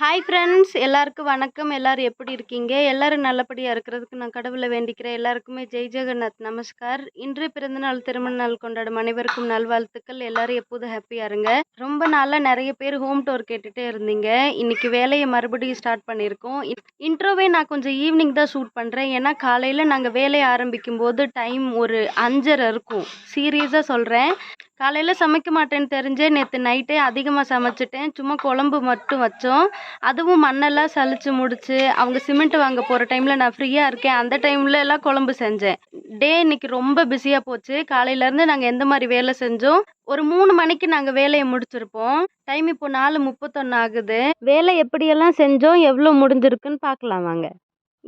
Hi friends எல்லாருக்கும் வணக்கம். எல்லாரும் எப்படி இருக்கீங்க? எல்லோரும் நல்லபடியாக இருக்கிறதுக்கு நான் கடவுளை வேண்டிக்கிறேன். எல்லாருக்குமே ஜெய் ஜெகநாத். நமஸ்கார். இன்று பிறந்தநாள் திருமண நாள் கொண்டாடும் அனைவருக்கும் நல்வாழ்த்துக்கள். எல்லாரும் எப்போதும் ஹாப்பியாக இருங்க. ரொம்ப நாளாக நிறைய பேர் ஹோம் டோர் கேட்டுகிட்டே இருந்தீங்க. இன்னைக்கு வேலையை மறுபடியும் ஸ்டார்ட் பண்ணியிருக்கோம். இன்ட்ரோவே நான் கொஞ்சம் ஈவினிங் தான் ஷூட் பண்ணுறேன் ஏன்னா காலையில் நாங்கள் வேலையை ஆரம்பிக்கும் போது டைம் ஒரு அஞ்சரை இருக்கும். சீரியஸாக சொல்கிறேன் காலையில் சமைக்க மாட்டேன்னு தெரிஞ்சே நேற்று நைட்டே அதிகமாக சமைச்சிட்டேன். சும்மா குழம்பு மட்டும் வச்சோம். அதுவும் மண்ணெல்லாம் சளிச்சு முடிச்சு அவங்க சிமெண்ட் வாங்க போகிற டைமில் நான் ஃப்ரீயாக இருக்கேன். அந்த டைமில் எல்லாம் குழம்பு செஞ்சேன். டே இன்னைக்கு ரொம்ப பிஸியாக போச்சு. காலையிலேருந்து நாங்கள் எந்த மாதிரி வேலை செஞ்சோம்? ஒரு மூணு மணிக்கு நாங்கள் வேலையை முடிச்சிருப்போம். டைம் இப்போ நாலு முப்பத்தொன்று ஆகுது. வேலை எப்படியெல்லாம் செஞ்சோம்? எவ்வளோ முடிஞ்சிருக்குன்னு பார்க்கலாம் வாங்க.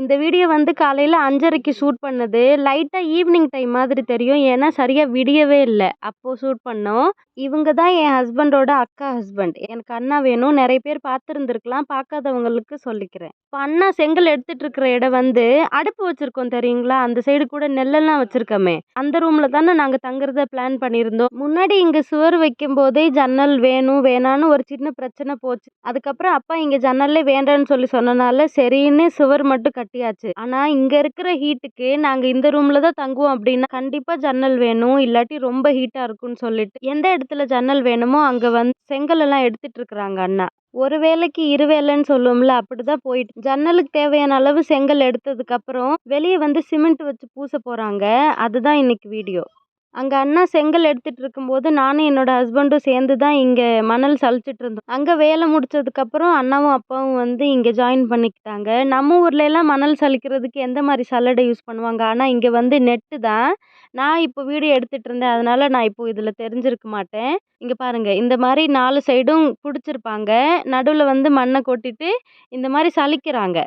இந்த வீடியோ வந்து காலையில் அஞ்சரைக்கு ஷூட் பண்ணது. லைட்டாக ஈவினிங் டைம் மாதிரி தெரியும். ஏன்னா சரியாக விடியவே இல்லை. அப்போது ஷூட் பண்ணோம். இவங்க தான் என் ஹஸ்பண்டோட அக்கா ஹஸ்பண்ட் எனக்கு அண்ணா வேணும். நிறைய பேர் பார்த்துருந்துருக்கலாம். பார்க்காதவங்களுக்கு சொல்லிக்கிறேன். இப்போ அண்ணா செங்கல் எடுத்துட்டு இருக்கிற இடம் வந்து அடுப்பு வச்சுருக்கோம் தெரியுங்களா? அந்த சைடு கூட நெல்லெல்லாம் வச்சுருக்கோமே. அந்த ரூமில் தானே நாங்கள் தங்குறத பிளான் பண்ணியிருந்தோம். முன்னாடி இங்கே சுவர் வைக்கும் போதே ஜன்னல் வேணும் வேணான்னு ஒரு சின்ன பிரச்சனை போச்சு. அதுக்கப்புறம் அப்பா இங்கே ஜன்னல்லே வேண்டான்னு சொல்லி சொன்னனால சரின்னு சுவர் மட்டும் கட்டியாச்சு. ஆனால் இங்கே இருக்கிற ஹீட்டுக்கு நாங்கள் இந்த ரூமில் தான் தங்குவோம் அப்படின்னா கண்டிப்பாக ஜன்னல் வேணும். இல்லாட்டி ரொம்ப ஹீட்டாக இருக்கும்னு சொல்லிட்டு எந்த இடத்துல ஜன்னல் வேணுமோ அங்கே வந்து செங்கல் எல்லாம் எடுத்துட்டு இருக்கிறாங்க அண்ணா. ஒரு வேலைக்கு இரு வேலைன்னு சொல்லுவோம்ல அப்படிதான் போயிட்டு ஜன்னலுக்கு தேவையான அளவு செங்கல் எடுத்ததுக்கு அப்புறம் வெளியே வந்து சிமெண்ட் வச்சு பூச போறாங்க. அதுதான் இன்னைக்கு வீடியோ. அங்கே அண்ணா செங்கல் எடுத்துகிட்டு இருக்கும்போது நானும் என்னோட ஹஸ்பண்டும் சேர்ந்து தான் இங்கே மணல் சலிச்சிட்ருந்தோம் அங்கே வேலை முடிச்சதுக்கப்புறம் அண்ணாவும் அப்பாவும் வந்து இங்கே ஜாயின் பண்ணிக்கிட்டாங்க. நம்ம ஊர்லெலாம் மணல் சலிக்கிறதுக்கு எந்த மாதிரி சல்லடை யூஸ் பண்ணுவாங்க? ஆனால் இங்கே வந்து நெட்டு தான். நான் இப்போ வீடியோ எடுத்துட்டு இருந்தேன். நான் இப்போ இதில் தெரிஞ்சிருக்க மாட்டேன். இங்கே பாருங்கள் இந்த மாதிரி நாலு சைடும் பிடிச்சிருப்பாங்க. நடுவில் வந்து மண்ணை கொட்டிட்டு இந்த மாதிரி சலிக்கிறாங்க.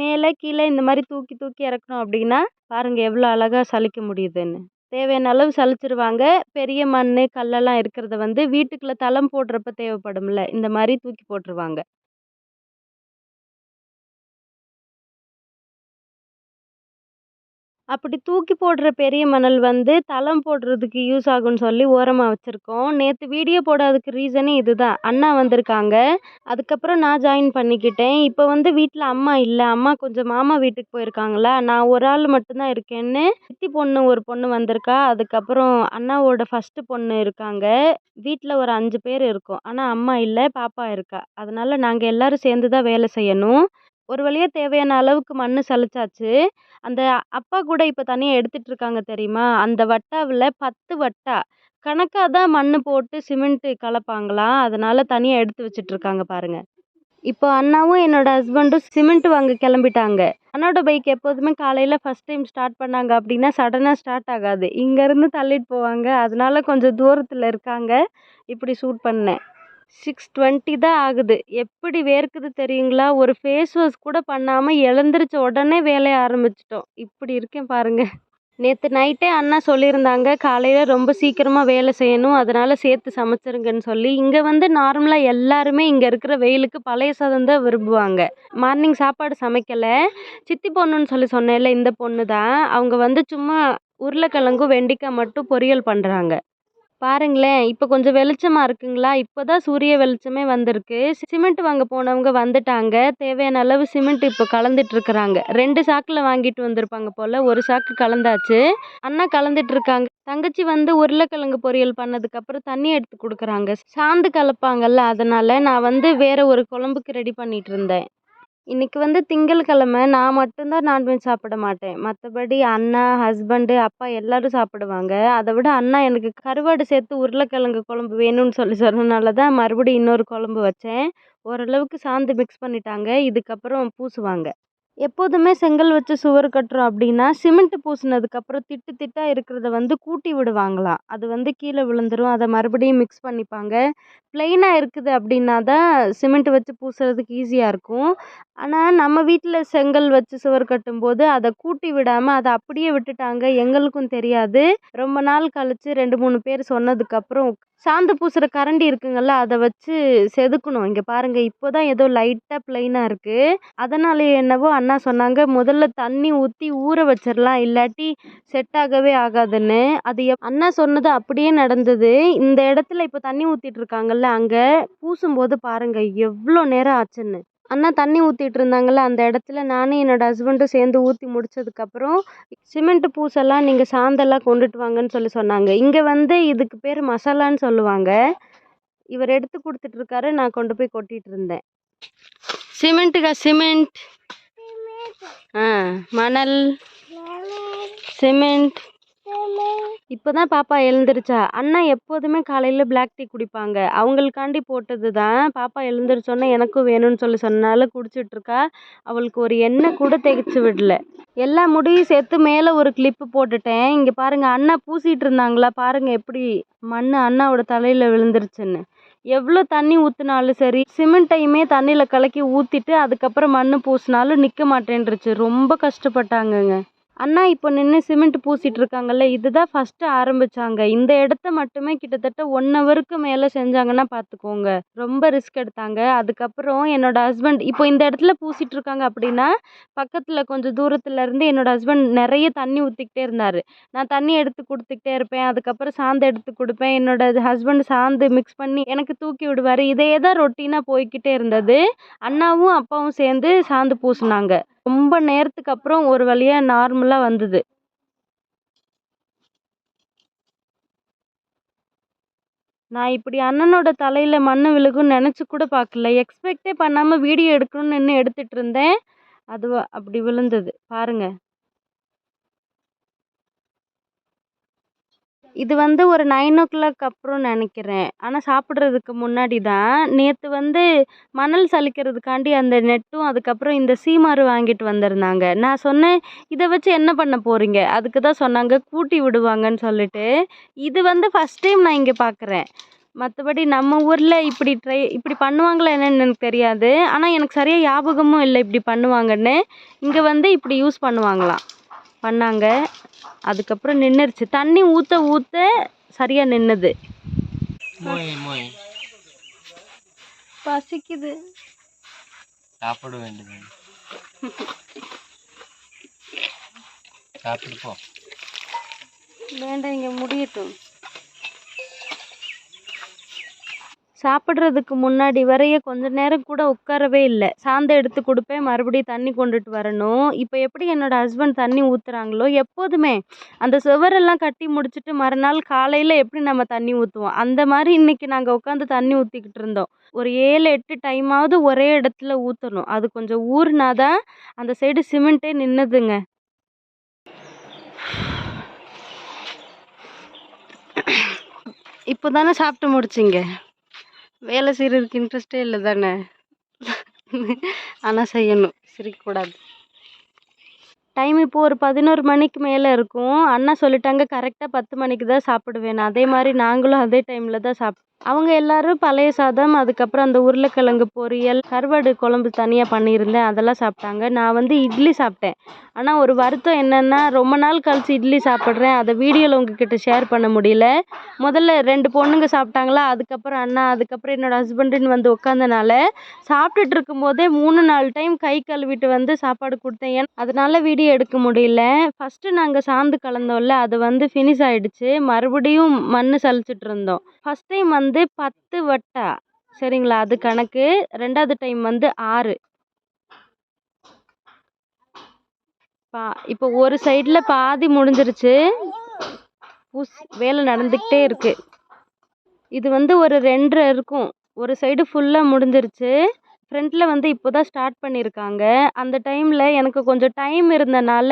மேலே கீழே இந்த மாதிரி தூக்கி தூக்கி இறக்கணும் அப்படின்னா பாருங்கள் எவ்வளோ அழகாக சலிக்க முடியுதுன்னு. தேவையான அளவு சலிச்சிருவாங்க பெரிய மண் கல்லெல்லாம் இருக்கிறத வந்து வீட்டுக்குள்ளே தளம் போடுறப்ப தேவைப்படும்ல. இந்த மாதிரி தூக்கி போட்டுருவாங்க. அப்படி தூக்கி போடுற பெரிய மணல் வந்து தளம் போடுறதுக்கு யூஸ் ஆகும்னு சொல்லி ஓரமாக வச்சுருக்கோம். நேற்று வீடியோ போடாததுக்கு ரீசனே இதுதான். அண்ணா வந்திருக்காங்க. அதுக்கப்புறம் நான் ஜாயின் பண்ணிக்கிட்டேன். இப்போ வந்து வீட்டில் அம்மா இல்லை. அம்மா கொஞ்சம் மாமா வீட்டுக்கு போயிருக்காங்களா? நான் ஒரு ஆள் மட்டும்தான் இருக்கேன்னு சித்தி பொண்ணு ஒரு பொண்ணு வந்திருக்கா. அதுக்கப்புறம் அண்ணாவோட ஃபஸ்ட்டு பொண்ணு இருக்காங்க. வீட்டில் ஒரு அஞ்சு பேர் இருக்கோம். ஆனால் அம்மா இல்லை பாப்பா இருக்கா. அதனால் நாங்கள் எல்லோரும் சேர்ந்து தான் வேலை செய்யணும். ஒரு வழியாக தேவையான அளவுக்கு மண் சலிச்சாச்சு அந்த அப்பா கூட இப்போ தனியாக எடுத்துட்டு இருக்காங்க தெரியுமா? அந்த வட்டாவில் பத்து வட்டா. கணக்காக தான் மண் போட்டு சிமெண்ட்டு கலப்பாங்களாம் அதனால் தனியாக எடுத்து வச்சிட்டு இருக்காங்க பாருங்க. இப்போ அண்ணாவும் என்னோட ஹஸ்பண்டும் சிமெண்ட் வாங்க கிளம்பிட்டாங்க. அண்ணாவோட பைக் எப்போதுமே காலையில் ஃபஸ்ட் டைம் ஸ்டார்ட் பண்ணாங்க அப்படின்னா சடனாக ஸ்டார்ட் ஆகாது. இங்கேருந்து தள்ளிட்டு போவாங்க. அதனால கொஞ்சம் தூரத்தில் இருக்காங்க. இப்படி ஷூட் பண்ணேன். சிக்ஸ் டுவெண்ட்டி தான் ஆகுது. எப்படி வேர்க்குது தெரியுங்களா? ஒரு ஃபேஸ் வாஷ் கூட பண்ணாமல் எழுந்திரிச்ச உடனே வேலையை ஆரம்பிச்சிட்டோம். இப்படி இருக்கேன் பாருங்க. நேற்று நைட்டே அண்ணா சொல்லியிருந்தாங்க காலையில் ரொம்ப சீக்கிரமாக வேலை செய்யணும் அதனால் சேர்த்து சமைச்சிருங்கன்னு சொல்லி. இங்கே வந்து நார்மலாக எல்லாருமே இங்கே இருக்கிற வெயிலுக்கு பழைய சாதம் தான் விரும்புவாங்க. மார்னிங் சாப்பாடு சமைக்கலை. சித்தி பொண்ணுன்னு சொல்லி சொன்னேன்ல இந்த பொண்ணு தான் அவங்க வந்து சும்மா உருளைக்கிழங்கும் வெண்டைக்காய் மட்டும் பொரியல் பண்ணுறாங்க பாருங்களேன் இப்போ கொஞ்சம் வெளிச்சமாக இருக்குங்களா? இப்போ தான் சூரிய வெளிச்சமே வந்திருக்கு. சிமெண்ட் வாங்க போனவங்க வந்துட்டாங்க. தேவையான அளவு சிமெண்ட் இப்போ கலந்துட்டு இருக்கிறாங்க. ரெண்டு சாக்கில் வாங்கிட்டு வந்திருப்பாங்க போல் ஒரு சாக்கு கலந்தாச்சு. அண்ணா கலந்துட்டு இருக்காங்க. தங்கச்சி வந்து உருளைக்கிழங்கு பொரியல் பண்ணதுக்கப்புறம் தண்ணி எடுத்து கொடுக்குறாங்க. சாந்து கலப்பாங்கல்ல அதனால் நான் வந்து வேறு ஒரு குழம்புக்கு ரெடி பண்ணிகிட்டு இருந்தேன். இன்றைக்கி வந்து திங்கட்கிழமை நான் மட்டும்தான் நான்வெஜ் சாப்பிட மாட்டேன். மற்றபடி அண்ணா ஹஸ்பண்டு அப்பா எல்லோரும் சாப்பிடுவாங்க. அதை விட அண்ணா எனக்கு கருவாடு சேர்த்து உருளைக்கிழங்கு குழம்பு வேணும்னு சொல்லி சொன்னனால தான் மறுபடியும் இன்னொரு குழம்பு வச்சேன். ஓரளவுக்கு சாந்து மிக்ஸ் பண்ணிட்டாங்க. இதுக்கப்புறம் பூசுவாங்க. எப்போதுமே செங்கல் வச்சு சுவர் கட்டுறோம் அப்படின்னா சிமெண்ட் பூசினதுக்கப்புறம் திட்டு திட்டாக இருக்கிறத வந்து கூட்டி விடுவாங்களாம் அது வந்து கீழே விழுந்துரும். அதை மறுபடியும் மிக்ஸ் பண்ணிப்பாங்க. ப்ளெயினாக இருக்குது அப்படின்னா தான் சிமெண்ட் வச்சு பூசுறதுக்கு ஈஸியாக இருக்கும். ஆனால் நம்ம வீட்டில் செங்கல் வச்சு சுவர் கட்டும்போது அதை கூட்டி விடாமல் அதை அப்படியே விட்டுட்டாங்க. எங்களுக்கும் தெரியாது. ரொம்ப நாள் கழித்து ரெண்டு மூணு பேர் சொன்னதுக்கப்புறம் சாந்து பூசுகிற கரண்டி இருக்குங்கள்ல அதை வச்சு செதுக்கணும். இங்கே பாருங்கள் இப்போ தான் ஏதோ லைட்டாக ப்ளைனாக இருக்குது அதனாலே என்னவோ அண்ணா சொன்னாங்க முதல்ல தண்ணி ஊற்றி ஊற வச்சிடலாம் இல்லாட்டி செட் ஆகவே ஆகாதுன்னு. அது அண்ணா சொன்னது அப்படியே நடந்தது. இந்த இடத்துல இப்போ தண்ணி ஊற்றிட்டு இருக்காங்கல்ல அங்கே பூசும்போது பாருங்கள் எவ்வளோ நேரம் ஆச்சுன்னு. அண்ணா தண்ணி ஊற்றிட்டு இருந்தாங்கள்ல அந்த இடத்துல நானும் என்னோட ஹஸ்பண்டும் சேர்ந்து ஊற்றி முடிச்சதுக்கப்புறம் சிமெண்ட் பூசெல்லாம் நீங்கள் சாந்தெல்லாம் கொண்டுட்டு வாங்கன்னு சொல்லி சொன்னாங்க. இங்கே வந்து இதுக்கு பேர் மசாலான்னு சொல்லுவாங்க. இவர் எடுத்து கொடுத்துட்ருக்காரு நான் கொண்டு போய் கொட்டிட்டு இருந்தேன் சிமெண்ட்டுக்கா சிமெண்ட் ஆ மணல். சிமெண்ட் இப்போ தான் பாப்பா எழுந்திருச்சா? அண்ணா எப்போதுமே காலையில் பிளாக் டீ குடிப்பாங்க. அவங்களுக்காண்டி போட்டது தான் பாப்பா எழுந்திரிச்சோன்னே எனக்கும் வேணும்னு சொல்லி சொன்னால குடிச்சிட்ருக்கா. அவளுக்கு ஒரு எண்ணெய் கூட தேய்ச்சி விடல. எல்லா முடியும் சேர்த்து மேலே ஒரு கிளிப்பு போட்டுட்டேன். இங்கே பாருங்கள் அண்ணா பூசிகிட்டு இருந்தாங்களா? பாருங்கள் எப்படி மண் அண்ணாவோட தலையில் விழுந்துருச்சுன்னு. எவ்வளோ தண்ணி ஊற்றினாலும் சரி சிமெண்ட்டையுமே தண்ணியில் கலக்கி ஊற்றிட்டு அதுக்கப்புறம் மண் பூசினாலும் நிற்க மாட்டேன்ருச்சு ரொம்ப கஷ்டப்பட்டாங்கங்க. அண்ணா இப்போ நின்று சிமெண்ட் பூசிட்டு இருக்காங்கல்ல இதுதான் ஃபஸ்ட்டு ஆரம்பிச்சாங்க. இந்த இடத்த மட்டுமே கிட்டத்தட்ட ஒன் ஹவருக்கு மேலே செஞ்சாங்கன்னா பார்த்துக்கோங்க ரொம்ப ரிஸ்க் எடுத்தாங்க. அதுக்கப்புறம் என்னோட ஹஸ்பண்ட் இப்போ இந்த இடத்துல பூசிட்டு இருக்காங்க அப்படின்னா பக்கத்தில் கொஞ்சம் தூரத்துல இருந்து என்னோட ஹஸ்பண்ட் நிறைய தண்ணி ஊற்றிக்கிட்டே இருந்தார். நான் தண்ணி எடுத்து கொடுத்துக்கிட்டே இருப்பேன். அதுக்கப்புறம் சாந்து எடுத்து கொடுப்பேன். என்னோட ஹஸ்பண்ட் சாந்து மிக்ஸ் பண்ணி எனக்கு தூக்கி விடுவார். இதே தான் ரொட்டீனாக போய்கிட்டே இருந்தது. அண்ணாவும் அப்பாவும் சேர்ந்து சாந்து பூசினாங்க. ரொம்ப நேரத்துக்கு அப்புறம் ஒரு வழியாக நார்மலாக வந்தது. நான் இப்படி அண்ணனோட தலையில் மண் விழுகும்னு நினச்சி கூட பார்க்கல. எக்ஸ்பெக்டே பண்ணாமல் வீடியோ எடுக்கணும்னு நின்று எடுத்துட்டு இருந்தேன். அது அப்படி விழுந்தது. பாருங்க. இது வந்து ஒரு நைன் ஓ கிளாக் அப்புறம் நினைக்கிறேன். ஆனால் சாப்பிட்றதுக்கு முன்னாடி தான் நேற்று வந்து மணல் சலிக்கிறதுக்காண்டி அந்த நெட்டும் அதுக்கப்புறம் இந்த சீமாரு வாங்கிட்டு வந்திருந்தாங்க. நான் சொன்னேன் இதை வச்சு என்ன பண்ண போகிறீங்க அதுக்கு தான் சொன்னாங்க கூட்டி விடுவாங்கன்னு சொல்லிட்டு. இது வந்து ஃபஸ்ட் டைம் நான் இங்கே பார்க்குறேன் மற்றபடி நம்ம ஊரில் இப்படி ட்ரை இப்படி பண்ணுவாங்களா என்னன்னு எனக்கு தெரியாது. ஆனால் எனக்கு சரியாக ஞாபகமும் இல்லை இப்படி பண்ணுவாங்கன்னு. இங்கே வந்து இப்படி யூஸ் பண்ணுவாங்களாம். பண்ணாங்க. அதுக்கப்புறம் நின்றுருச்சு தண்ணி ஊற்ற ஊற்ற சரியாக நின்றுது மோய் மோய். பசிக்குது. சாப்பிட வேண்டியது. சாப்பிட்டு போ. வேண்டாம் இங்கே முடியட்டும். சாப்பிட்றதுக்கு முன்னாடி வரைய கொஞ்ச நேரம் கூட உட்காரவே இல்லை. சாந்தை எடுத்து கொடுப்பேன். மறுபடியும் தண்ணி கொண்டுட்டு வரணும். இப்போ எப்படி என்னோட ஹஸ்பண்ட் தண்ணி ஊற்றுறாங்களோ எப்போதுமே அந்த சுவரெல்லாம் கட்டி முடிச்சுட்டு மறுநாள் காலையில் எப்படி நம்ம தண்ணி ஊற்றுவோம் அந்த மாதிரி இன்னைக்கு நாங்கள் உட்காந்து தண்ணி ஊற்றிக்கிட்டு இருந்தோம். ஒரு ஏழு எட்டு டைமாவது ஒரே இடத்துல ஊற்றணும் அது கொஞ்சம் ஊறினாதான் அந்த சைடு சிமெண்ட்டே நின்றுதுங்க இப்போ தானே சாப்பிட்டு முடிச்சிங்க? வேலை செய்கிறதுக்கு இன்ட்ரெஸ்டே இல்லை தானே ஆனால் செய்யணும். சிரிக்கக்கூடாது. டைம் இப்போது ஒரு பதினோரு மணிக்கு மேலே இருக்கும். அண்ணா சொல்லிட்டாங்க கரெக்டாக பத்து மணிக்கு தான் சாப்பிடுவேன் அதே மாதிரி நாங்களும் அதே டைமில் தான் சாப் அவங்க எல்லாரும் பழைய சாதம் அதுக்கப்புறம் அந்த உருளைக்கிழங்கு பொரியல் கருவாடு குழம்பு தனியாக பண்ணியிருந்தேன். அதெல்லாம் சாப்பிட்டாங்க. நான் வந்து இட்லி சாப்பிட்டேன். ஆனால் ஒரு வருத்தம் என்னென்னா ரொம்ப நாள் கழித்து இட்லி சாப்பிட்றேன். அதை வீடியோவில் உங்ககிட்ட ஷேர் பண்ண முடியல. முதல்ல ரெண்டு பொண்ணுங்க சாப்பிட்டாங்களா? அதுக்கப்புறம் அண்ணா அதுக்கப்புறம் என்னோடய ஹஸ்பண்டுன்னு வந்து உட்காந்தனால சாப்பிட்டுட்டு இருக்கும்போதே மூணு நாலு டைம் கை கழுவிட்டு வந்து சாப்பாடு கொடுத்தேன். ஏன்? அதனால் வீடியோ எடுக்க முடியல. ஃபஸ்ட்டு நாங்கள் சாந்து கலந்தோம்ல அது வந்து ஃபினிஷ் ஆகிடுச்சு மறுபடியும் மண் சலிச்சிட்டு இருந்தோம். ஃபஸ்ட் டைம் வந்து பத்து வட்டா. சரிங்களா? அது கணக்கு. ரெண்டாவது டைம் வந்து ஆறு. பா இப்போ ஒரு சைடில் பாதி முடிஞ்சிருச்சு. பூஸ் வேலை நடந்துக்கிட்டே இருக்குது இது வந்து ஒரு ரெண்டரை இருக்கும். ஒரு சைடு ஃபுல்லாக முடிஞ்சிருச்சு. ஃப்ரண்ட்டில் வந்து இப்போ தான் ஸ்டார்ட் பண்ணியிருக்காங்க. அந்த டைமில் எனக்கு கொஞ்சம் டைம் இருந்தனால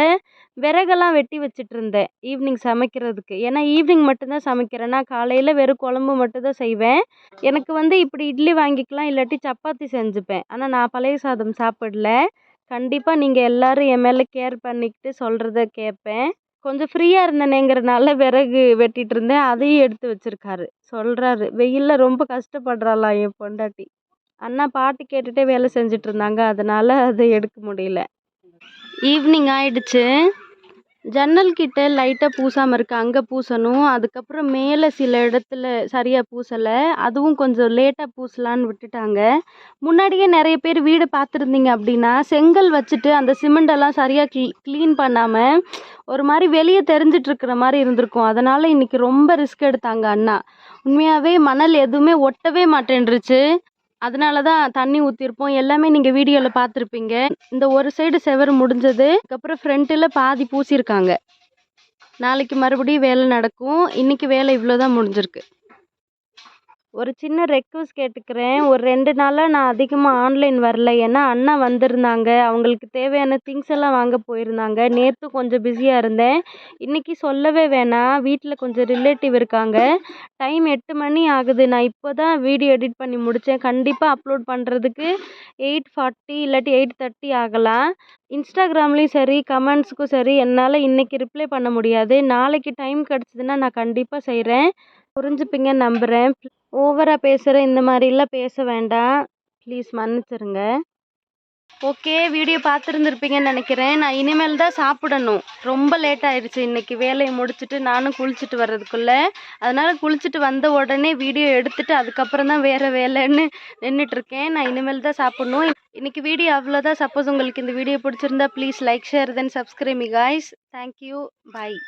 விறகெல்லாம் வெட்டி வச்சிட்ருந்தேன் ஈவினிங் சமைக்கிறதுக்கு. ஏன்னா ஈவினிங் மட்டும்தான் சமைக்கிறேன். நான் காலையில் வெறும் குழம்பு மட்டும்தான் செய்வேன். எனக்கு வந்து இப்படி இட்லி வாங்கிக்கலாம் இல்லாட்டி சப்பாத்தி செஞ்சுப்பேன். ஆனால் நான் பழைய சாதம் சாப்பிடல. கண்டிப்பாக நீங்கள் எல்லோரும் என் மேலே கேர் பண்ணிக்கிட்டு சொல்கிறத கேட்பேன். கொஞ்சம் ஃப்ரீயாக இருந்தேனேங்கிறனால விறகு வெட்டிகிட்டு இருந்தேன் அதையும் எடுத்து வச்சிருக்காரு. சொல்கிறாரு வெயிலில் ரொம்ப கஷ்டப்படுறாளாம் என் பொண்டாட்டி. அண்ணா பாட்டு கேட்டுகிட்டே வேலை செஞ்சுட்டு இருந்தாங்க அதனால் அதை எடுக்க முடியல. ஈவினிங் ஆயிடுச்சு. ஜன்னல் கிட்ட லைட்டாக பூசாமல் இருக்கு. அங்கே பூசணும். அதுக்கப்புறம் மேலே சில இடத்துல சரியாக பூசலை. அதுவும் கொஞ்சம் லேட்டாக பூசலான்னு விட்டுட்டாங்க. முன்னாடியே நிறைய பேர் வீடு பார்த்துருந்தீங்க அப்படின்னா செங்கல் வச்சுட்டு அந்த சிமெண்டெல்லாம் சரியாக க்ளீ க்ளீன் பண்ணாமல் ஒரு மாதிரி வெளியே தெரிஞ்சிட்ருக்கிற மாதிரி இருந்திருக்கும். அதனால் இன்னைக்கு ரொம்ப ரிஸ்க் எடுத்தாங்க அண்ணா. உண்மையாகவே மணல் எதுவுமே ஒட்டவே மாட்டேன்ருச்சு அதனால தான் தண்ணி ஊற்றிருப்போம் எல்லாமே நீங்கள் வீடியோவில் பார்த்துருப்பீங்க. இந்த ஒரு சைடு செவர் முடிஞ்சது. அதுக்கப்புறம் ஃப்ரண்ட்டில் பாதி பூசியிருக்காங்க. நாளைக்கு மறுபடியும் வேலை நடக்கும். இன்றைக்கி வேலை இவ்வளோ தான் முடிஞ்சிருக்கு. ஒரு சின்ன ரெக்வஸ்ட் கேட்டுக்கிறேன். ஒரு ரெண்டு நாளாக நான் அதிகமாக ஆன்லைன் வரல. ஏன்னா அண்ணா வந்திருந்தாங்க. அவங்களுக்கு தேவையான திங்ஸ் எல்லாம் வாங்க போயிருந்தாங்க. நேற்று கொஞ்சம் பிஸியாக இருந்தேன். இன்னைக்கு சொல்லவே வேணாம். வீட்டில் கொஞ்சம் ரிலேட்டிவ் இருக்காங்க. டைம் எட்டு மணி ஆகுது. நான் இப்போ தான் வீடியோ எடிட் பண்ணி முடித்தேன் கண்டிப்பாக அப்லோட் பண்ணுறதுக்கு எயிட் ஃபார்ட்டி இல்லாட்டி எயிட் தேர்ட்டி ஆகலாம். இன்ஸ்டாகிராம்லேயும் சரி கமெண்ட்ஸுக்கும் சரி என்னால் இன்றைக்கி ரிப்ளை பண்ண முடியாது. நாளைக்கு டைம் கிடச்சிதுன்னா நான் கண்டிப்பாக செய்கிறேன் புரிஞ்சுப்பீங்கன்னு நம்புகிறேன் ஓவராக பேசுகிற இந்த மாதிரிலாம் பேச வேண்டாம் ப்ளீஸ் மன்னிச்சிருங்க. ஓகே வீடியோ பார்த்துருந்துருப்பீங்கன்னு நினைக்கிறேன். நான் இனிமேல் தான் சாப்பிடணும். ரொம்ப லேட் ஆயிடுச்சு இன்றைக்கி வேலையை முடிச்சுட்டு நானும் குளிச்சுட்டு வர்றதுக்குள்ளே. அதனால் குளிச்சுட்டு வந்த உடனே வீடியோ எடுத்துட்டு அதுக்கப்புறம் தான் வேறு வேலைன்னு நின்றுட்டுருக்கேன் நான் இனிமேல் தான் சாப்பிடணும். இன்றைக்கி வீடியோ அவ்வளோதான். சப்போஸ் உங்களுக்கு இந்த வீடியோ பிடிச்சிருந்தா please like share then subscribe guys. Thank you. Bye